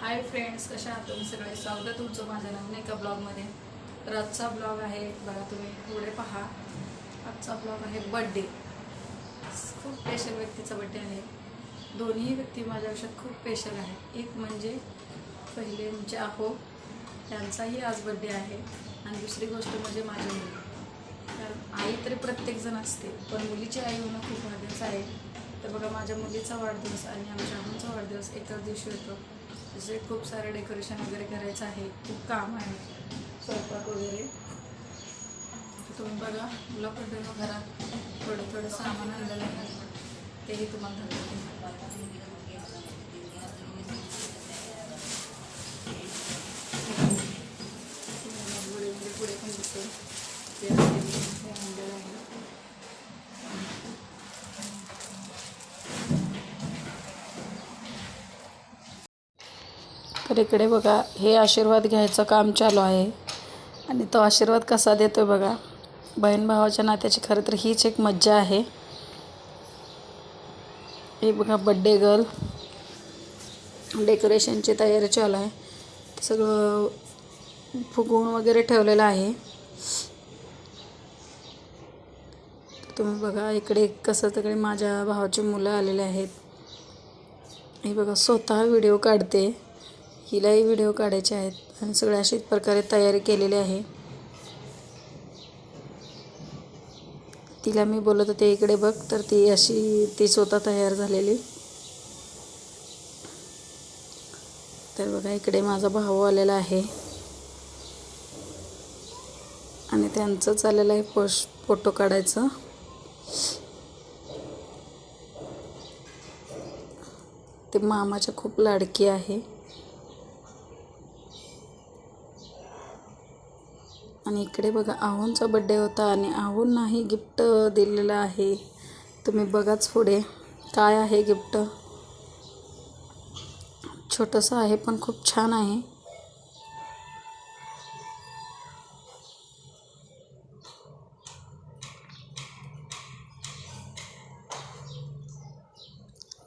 Hi friends कशा आहात तुम्ही सगळे? स्वागत तुमचं माझ्या नवीन एका ब्लॉगमध्ये. तर आजचा ब्लॉग आहे बघा तुम्ही पुढे पहा. आजचा ब्लॉग आहे बड्डे खूप स्पेशल व्यक्तीचा बड्डे आहे. दोन्ही व्यक्ती माझ्या आयुष्यात खूप स्पेशल आहे. एक म्हणजे पहिले म्हणजे आहो. त्यांचाही आज बड्डे आहे. आणि दुसरी गोष्ट म्हणजे माझी मुली कारण आई तरी प्रत्येकजण असते. पण मुलीची आई होणं खूप भाग्याचं आहे. तर बघा माझ्या मुलीचा वाढदिवस आणि आमच्या आहोंचा वाढदिवस एकाच दिवशी होतो. जसे खूप सारे डेकोरेशन वगैरे करायचं आहे खूप काम आहे. स्वयंपाक वगैरे. तुम्ही बघा मुलं कंटिन्यू घरात थोडं थोडं सामान आणलेलं आहे. तेही तुम्हाला दाखवते. पुढे पुढे पण दिसेल ते आणलेलं आहे. तर इकडे बघा हे आशीर्वाद घ्यायचं काम चालू आहे. आणि तो आशीर्वाद कसा देतोय बघा. बहीण भावाच्या नात्याची खरं तर हीच एक मज्जा आहे. हे बघा बड्डे गर्ल डेकोरेशनची तयारी चालू आहे. सगळं फुगवून वगैरे ठेवलेलं आहे. तुम्ही बघा इकडे कसं तिकडे माझ्या भावाची मुलं आलेले आहेत. हे बघा स्वतः व्हिडिओ काढते. हिलाही व्हिडिओ काढायचे आहेत आणि सगळ्या अशीच प्रकारे तयारी केलेली आहे. तिला मी बोलत होते इकडे बघ. तर ती अशी ती स्वतः तयार झालेली. तर बघा इकडे माझा भाऊ आलेला आहे. आणि त्यांचं चाललेलं आहे पोश फोटो काढायचं. ते मामाच्या खूप लाडकी आहे. आणि इकडे बघा आहोंचा बड्डे होता आणि आहोंनाही गिफ्ट दिलेलं आहे. तुम्ही बघाच पुढे काय आहे गिफ्ट छोटंसं आहे पण खूप छान आहे.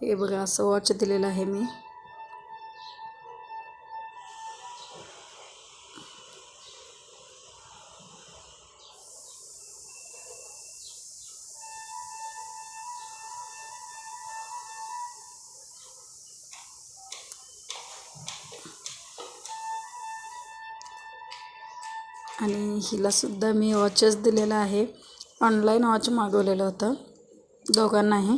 हे बघा असं वॉच दिलेलं आहे मी. आणि हिलासुद्धा मी वॉचेस दिलेलं आहे. ऑनलाईन वॉच मागवलेलं होतं दोघांनाही.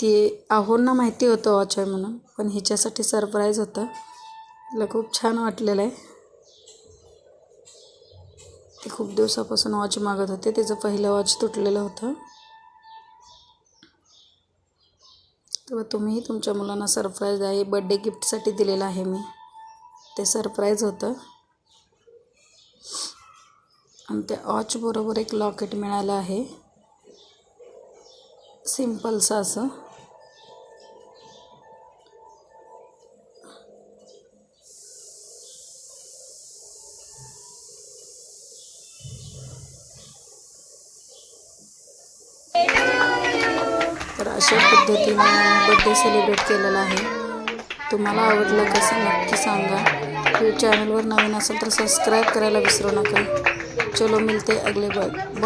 ती आहोंना माहिती होतं वॉच आहे म्हणून पण हिच्यासाठी सरप्राईज होतं. तिला खूप छान वाटलेलं आहे. ती खूप दिवसापासून वॉच मागत होते. तिचं पहिलं वॉच तुटलेलं होतं. तेव्हा तुम्हीही तुमच्या मुलांना सरप्राईज आहे. बड्डे गिफ्टसाठी दिलेलं आहे मी. ते सरप्राईज होतं. आणि त्या ऑचबरोबर एक लॉकेट मिळालं आहे. सिम्पलचं असं. तर अशा पद्धतीने बड्डे सेलिब्रेट केलेला आहे. तुम्हाला आवडलं कसं नक्की सांगा. हे चॅनलवर नवीन असेल तर सबस्क्राईब करायला विसरू नका. चलो मिलते अगले बार